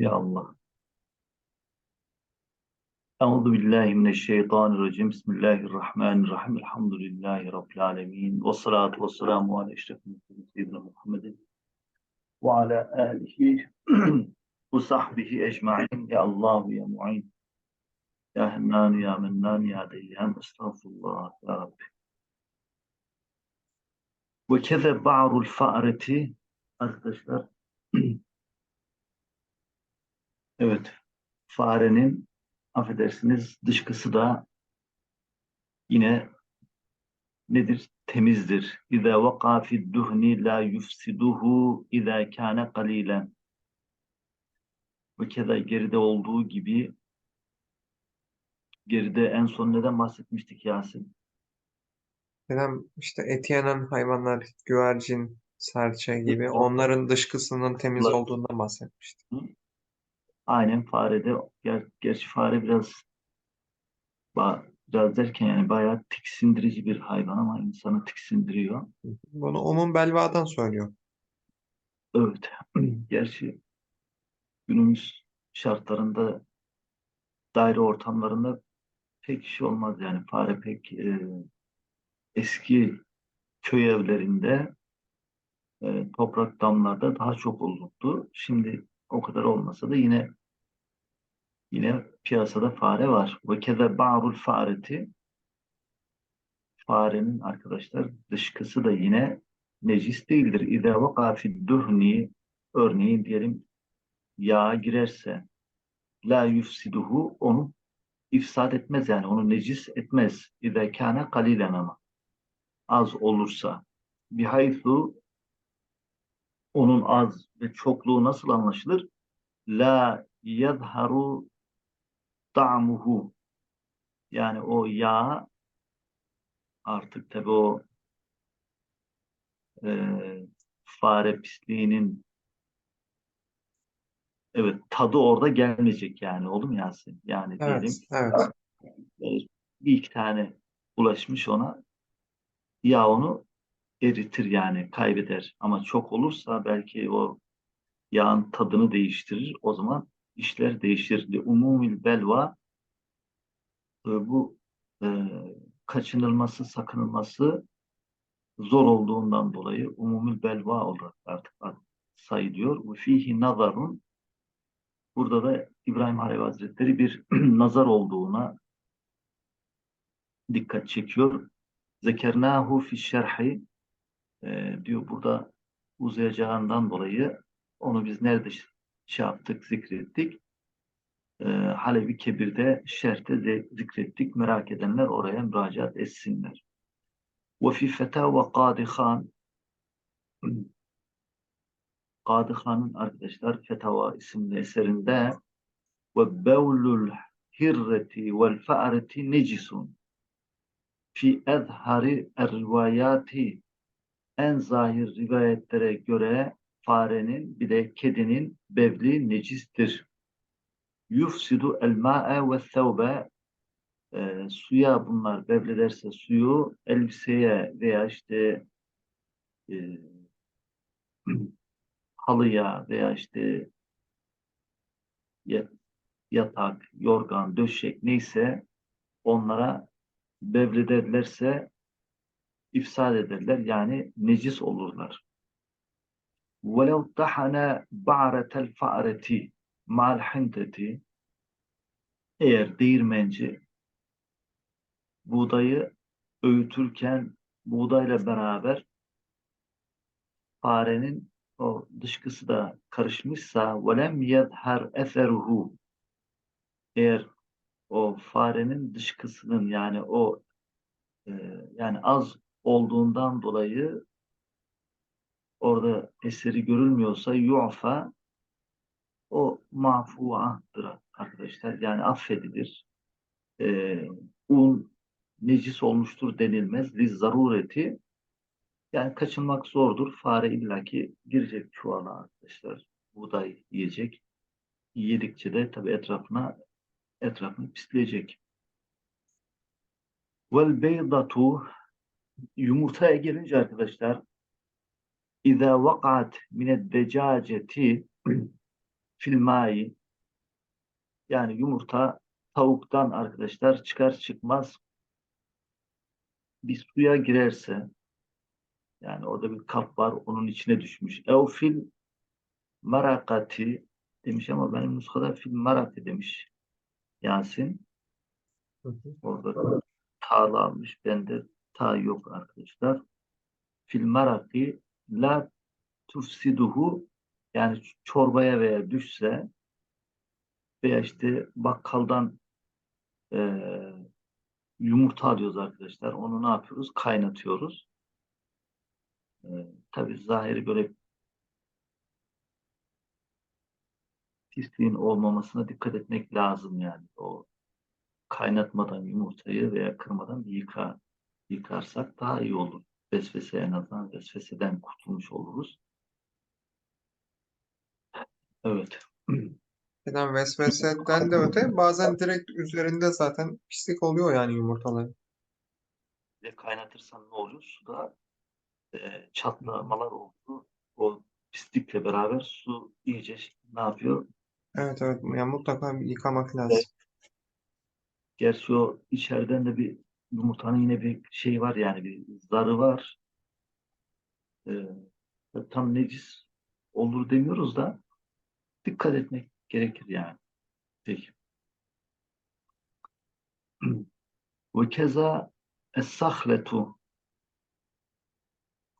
Ya Allah. Euzu billahi mineşşeytanirracim. Bismillahirrahmanirrahim. Elhamdülillahi rabbil alamin. Ves salatu vesselamu ala eşrefil murselin Muhammedin ve ala alihi ve sahbihi ecmaîn. Ya Allah ya Muin. Ya Hennan ya Mennan ya Deyyan. Estağfurullah ya Rabbi. Ve keze ba'rul fa'reti arkadaşlar evet farenin affedersiniz dışkısı da yine nedir? Temizdir. İza vaka fi duhni la yufsiduhu iza kana qalilan. Ve keza geride olduğu gibi geride en son neden bahsetmiştik Yasin? Neden işte et yenen hayvanlar, güvercin, serçe gibi onların dışkısının temiz olduğundan bahsetmiştim. Aynen farede ger gerçi fare biraz biraz derken yani bayağı tiksindirici bir hayvan ama insanı tiksindiriyor. Bunu Umum Belva'dan söylüyor. Evet. Gerçi günümüz şartlarında daire ortamlarında pek iş olmaz yani fare pek e, eski köy evlerinde e, toprak damlarda daha çok olurdu. Şimdi o kadar olmasa da yine yine piyasada fare var. Ve keze ba'rul fareti farenin arkadaşlar dışkısı da yine necis değildir. İza vaka duhni örneğin diyelim yağa girerse la yufsiduhu onu ifsad etmez yani onu necis etmez. İza kâne kalilen ama az olursa bihaythu onun az ve çokluğu nasıl anlaşılır? La yezharu ta'muhu yani o yağ artık tabi o e, fare pisliğinin evet tadı orada gelmeyecek yani oldu mu Yasin? Yani Evet, diyelim evet. e, bir iki tane ulaşmış ona yağ onu eritir yani kaybeder ama çok olursa belki o yağın tadını değiştirir o zaman işler değişir. Umumil belva e, bu e, kaçınılması, sakınılması zor olduğundan dolayı umumil belva olarak artık sayılıyor. Ve fihi nazarun burada da İbrahim Hanefi Hazretleri bir nazar olduğuna dikkat çekiyor. Zekernahu fi şerhi e, diyor burada uzayacağından dolayı onu biz nerede şey yaptık, zikrettik. E, Halevi Kebir'de şerhte de zikrettik. Merak edenler oraya müracaat etsinler. Ve fi fetava Kadi Khan Khan'ın arkadaşlar Fetava isimli eserinde ve bevlul hirreti vel fa'reti necisun fi ezhari er-rivayati en zahir rivayetlere göre farenin bir de kedinin bevli necistir. Yufsidu el ma'e ve thevbe e, suya bunlar bevlederse suyu elbiseye veya işte e, halıya veya işte ya- yatak, yorgan, döşek neyse onlara bevlederlerse ifsad ederler yani necis olurlar. وَلَوْ تَحَنَ بَعْرَةَ الْفَأْرَةِ مَعَ الْحِنْتَةِ Eğer değirmenci buğdayı öğütürken buğdayla beraber farenin o dışkısı da karışmışsa وَلَمْ يَظْهَرْ اَثَرُهُ Eğer o farenin dışkısının yani o e, yani az olduğundan dolayı orada eseri görülmüyorsa yu'fa o mafuahtır arkadaşlar. Yani affedilir. Ee, un necis olmuştur denilmez. Liz zarureti yani kaçınmak zordur. Fare illaki girecek çuvala arkadaşlar. Buğday yiyecek. Yedikçe de tabii etrafına etrafını pisleyecek. Vel beydatu yumurtaya gelince arkadaşlar İza vakat mined decaceti filmai yani yumurta tavuktan arkadaşlar çıkar çıkmaz bir suya girerse yani orada bir kap var onun içine düşmüş. Ev fil marakati demiş ama benim nuskada fil marati demiş Yasin. Orada ta'lı almış. Bende ta yok arkadaşlar. Fil maraki la tufsiduhu yani çorbaya veya düşse veya işte bakkaldan eee, yumurta alıyoruz arkadaşlar. Onu ne yapıyoruz? Kaynatıyoruz. Eee tabii zahiri böyle pisliğin olmamasına dikkat etmek lazım yani. O kaynatmadan yumurtayı veya kırmadan yıka, yıkarsak daha iyi olur. Vesvese en azından vesveseden kurtulmuş oluruz. Evet. Neden vesveseden de öte bazen direkt üzerinde zaten pislik oluyor yani yumurtaların. Ve kaynatırsan ne oluyor? Suda e, çatlamalar oldu. O pislikle beraber su iyice ne yapıyor? Evet evet yani mutlaka bir yıkamak lazım. Gerçi o içeriden de bir yumurtanın yine bir şey var yani bir zarı var. Ee, tam necis olur demiyoruz da dikkat etmek gerekir yani. Peki. Ve keza es-sahletu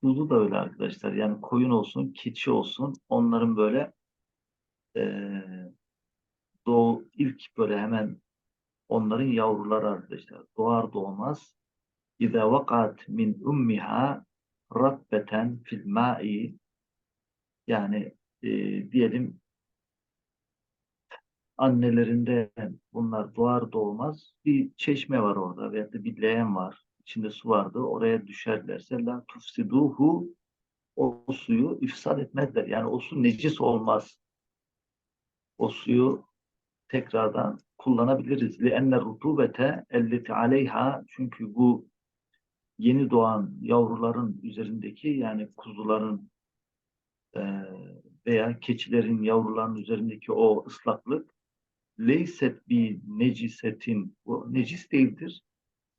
kuzu da öyle arkadaşlar. Yani koyun olsun, keçi olsun onların böyle eee doğu ilk böyle hemen onların yavruları arkadaşlar. Doğar doğmaz İza vakat min ummiha rabbeten fil ma'i yani e, diyelim annelerinde bunlar doğar doğmaz bir çeşme var orada veya da bir leğen var. İçinde su vardı. Oraya düşerlerse la tufsiduhu o suyu ifsad etmezler. Yani o su necis olmaz. O suyu tekrardan kullanabiliriz. لِأَنَّ الرُّطُوبَةَ اَلَّتِ aleyha Çünkü bu yeni doğan yavruların üzerindeki yani kuzuların eee, veya keçilerin yavruların üzerindeki o ıslaklık leyset bi necisetin bu necis değildir.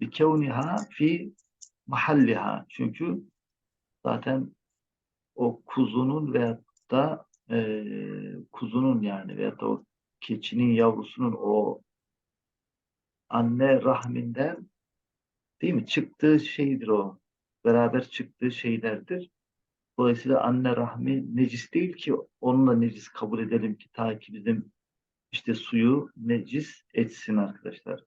Bi kevniha fi mahalliha çünkü zaten o kuzunun veya da eee, kuzunun yani veya da o keçinin yavrusunun o anne rahminden değil mi? Çıktığı şeydir o. Beraber çıktığı şeylerdir. Dolayısıyla anne rahmi necis değil ki onunla necis kabul edelim ki ta ki bizim işte suyu necis etsin arkadaşlar.